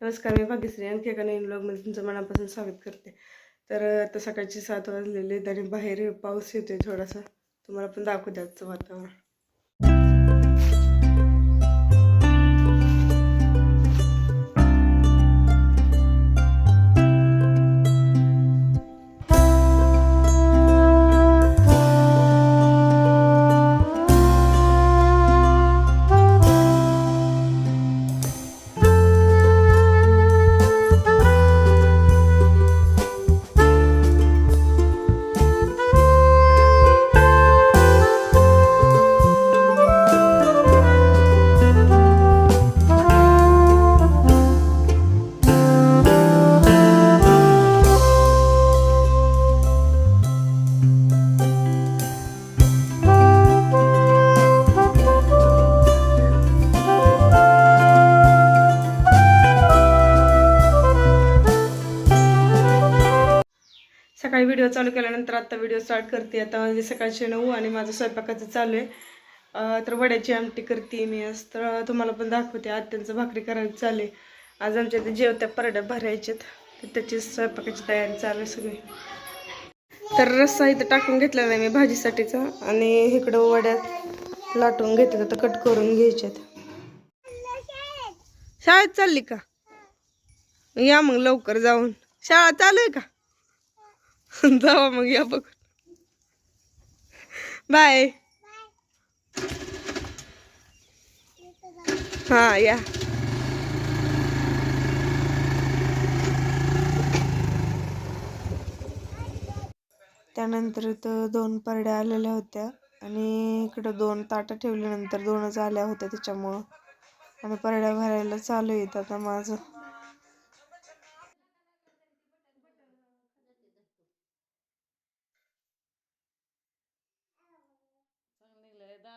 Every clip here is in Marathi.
नमस्कार मी भाग्यश्री आणखी एका नवीन ब्लॉगमध्ये तुमचं मनापासून स्वागत करते. तर आता सकाळचे सात वाजलेले आहेत आणि बाहेर पाऊस येतोय थोडासा. तुम्हाला पण दाखवू द्याचं वातावरण. सकाळी व्हिडिओ चालू केल्यानंतर आता व्हिडिओ स्टार्ट करते. आता म्हणजे सकाळचे नऊ आणि माझं स्वयंपाकाचं चालू आहे. तर वड्याची आमटी करते मी. आज तर तुम्हाला पण दाखवते. आत्यांचं भाकरी करायचं चालू आहे. आज आमच्या इथे जेवत्या परड्या भरायच्यात. तर त्याची स्वयंपाकाची तयारी चालू आहे सगळी. तर रस्सा इथं टाकून घेतला नाही मी भाजीसाठीचा. आणि इकडं वड्यात लाटून घेते तर कट करून घ्यायच्यात. शाळेत चालली का? या मग लवकर जाऊन. शाळा चालू आहे का? जावा मग या बघ बाय हा या त्यानंतर इथं दोन परड्या आलेल्या होत्या. आणि इकडं दोन ताटं ठेवल्यानंतर दोनच आल्या होत्या त्याच्यामुळं. आणि परड्या भरायला चालू येत आता माझं.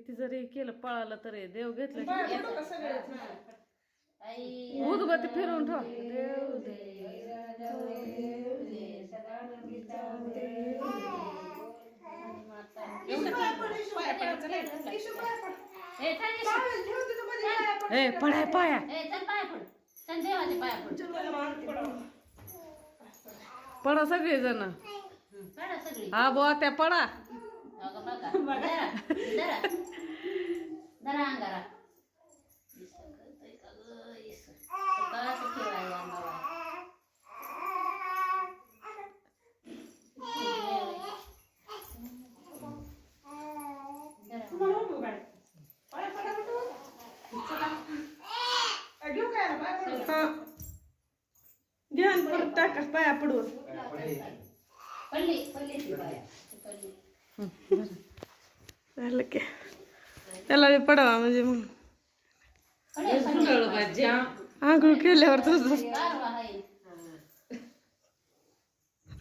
किती जरी केलं पळालं तरी. देव घेतलं का उदगती फिरवून ठेव. ए पडाय पाया पडा सगळे जण हा बुवा त्या पडा हा घ्या आणि परत टाका पाया पडून झालं की त्याला बी पडावा म्हणजे मग. आंघोळ केल्यावर तुझं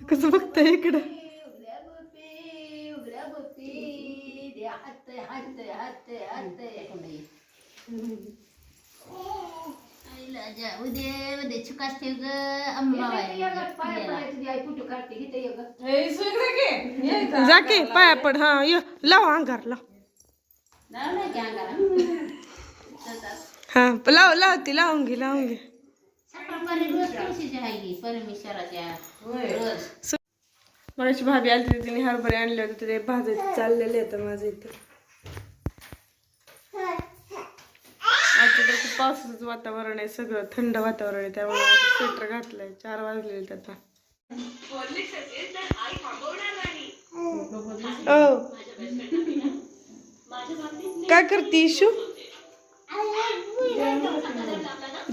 कसं बघताय इकडं? उद्या उद्या चुकाच ठेव ग अंबाबाई जा की पाया पड. हा ये लाव अंगार लाव. हा लाव लाव ती लावून घे लावून घे. मगाशी भाभी आली होती तिने हरभरे आणले होते ते भाजायचे चाललेले आहेत माझं इथं. आता तर खूप पावसाचं वातावरण आहे सगळं थंड वातावरण आहे त्यामुळे स्वेटर घातलंय चार वाजलेले आहेत आता. काय करते इशू?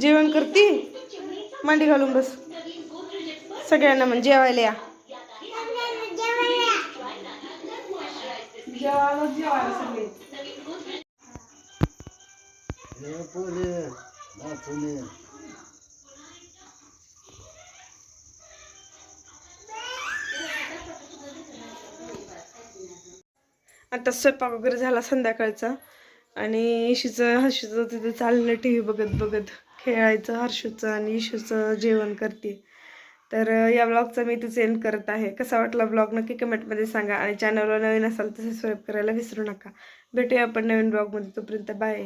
जेवण करते? मांडी घालून बस. सगळ्यांना म्हणजे जेवायला या. जेवायला आता स्वयंपाक वगैरे झाला संध्याकाळचा. आणि इशूचं हर्षूचं तिथे चाललं टी व्ही बघत बघत खेळायचं हर्षूचं आणि इशूचं जेवण करते. तर या ब्लॉगचा मी तिथे एंड करत आहे. कसा वाटला ब्लॉग नक्की कमेंटमध्ये सांगा. आणि चॅनलवर नवीन असाल तर सबस्क्राईब करायला विसरू नका. भेटूया आपण नवीन ब्लॉगमध्ये तोपर्यंत बाय